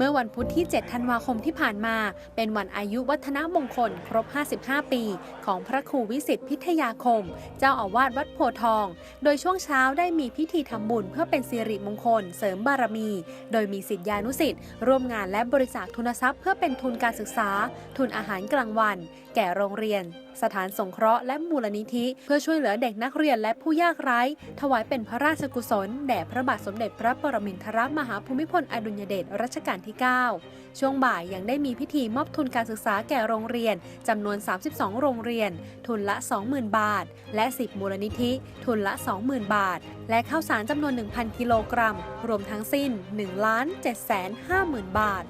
เมื่อวันพุธที่ 7 ธันวาคมที่ผ่านมา เป็นวันอายุวัฒนมงคลครบ 55 ปี ของพระครูวิสิทธิพิทยาคม เจ้าอาวาสวัดโพทอง โดยช่วงเช้าได้มีพิธีทำบุญเพื่อเป็นสิริมงคล เสริมบารมี โดยมีสิทธิานุสิทธิ์ร่วมงานและบริจาคทุนทรัพย์เพื่อเป็นทุนการศึกษา ทุนอาหารกลางวัน แก่โรงเรียน สถานสงเคราะห์และมูลนิธิ เพื่อช่วยเหลือเด็กนักเรียนและผู้ยากไร้ ถวายเป็นพระราชกุศลแด่พระบาทสมเด็จพระปรมินทรมหาภูมิพลอดุลยเดชรัชกาลที่ 9 ช่วงบ่ายยังได้มีพิธีมอบทุนการศึกษาแก่โรงเรียนจำนวน 32 โรงเรียน ทุนละ 20,000 บาท และ 10 มูลนิธิ ทุนละ 20,000 บาท และข้าวสารจำนวน 1,000 กิโลกรัม รวมทั้งสิ้น 1 7 5 0 0 0 0 บาท